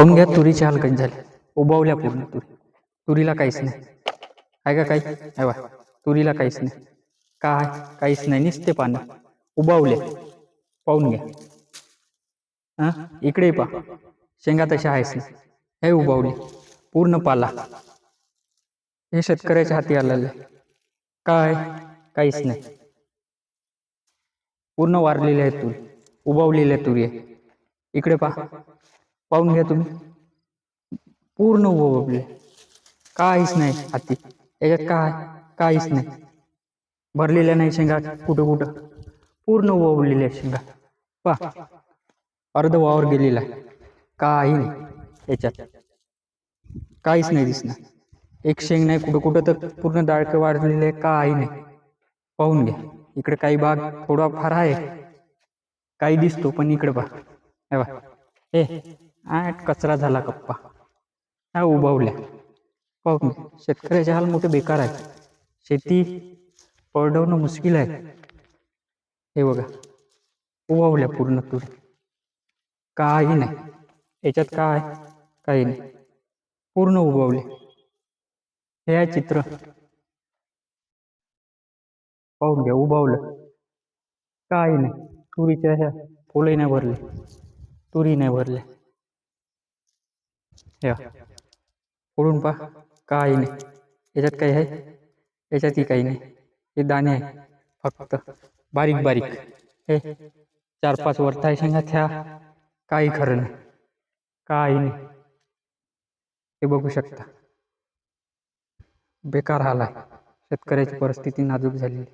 पाहून घ्या तुरीची हलकट झाली. उभावल्या पूर्ण तुरी. तुरीला काहीच नाही. आहे का काही? आहे वा तुरीला काहीच नाही. काय काहीच नाही. नुसते पानं. उबावले. पाहून घ्या. हा इकडे पहा शेंगा तशा आहेस ना. हे उभावली पूर्ण पाला. हे शेतकऱ्याच्या हाती आलेलं काय काहीच नाही. पूर्ण वारलेले आहे तुरी. उभावलेल्या तुरी. आहे इकडे पहा पाहून घ्या तुम्ही. पूर्ण उबावले काहीच नाही हाती. याच्यात काय? काहीच नाही. भरलेल्या नाही शेंगा कुठं कुठं. पूर्ण उबावलेल्या शेंगा. पहा. अर्ध वावर गेलेला. आहे काही नाही याच्यात. काहीच नाही दिसणार. एक शेंग नाही कुठं कुठं तर पूर्ण दाळकं वाढलेले आहे. काही नाही. पाहून घ्या. इकडे काही भाग थोडा फार आहे. काही दिसतो पण इकडे हे बा हे. आठ कचरा झाला कप्पा ह्या उभावल्या पाहून शेतकऱ्याचे हाल मोठे बेकार आहे शेती पडवणं मुश्किल आहे. हे बघा उभावल्या पूर्ण तुरी. काही नाही. याच्यात काय? काही नाही. पूर्ण उगवले हे आहे चित्र. पाहून घ्या उभावलं काही नाही. तुरीच्या ह्या फुले नाही भरले तुरी नाही भरल्या. या. फोडून पहा काही नाही याच्यात काही आहे? याच्यातही काही नाही. हे दाणे आहे. फक्त बारीक बारीक. हे चार पाच वरताय शेंगा. त्या काही खरं नाही. काही नाही. हे बघू शकता. बेकार हाल आहे. शेतकऱ्याची परिस्थिती नाजूक झालेली.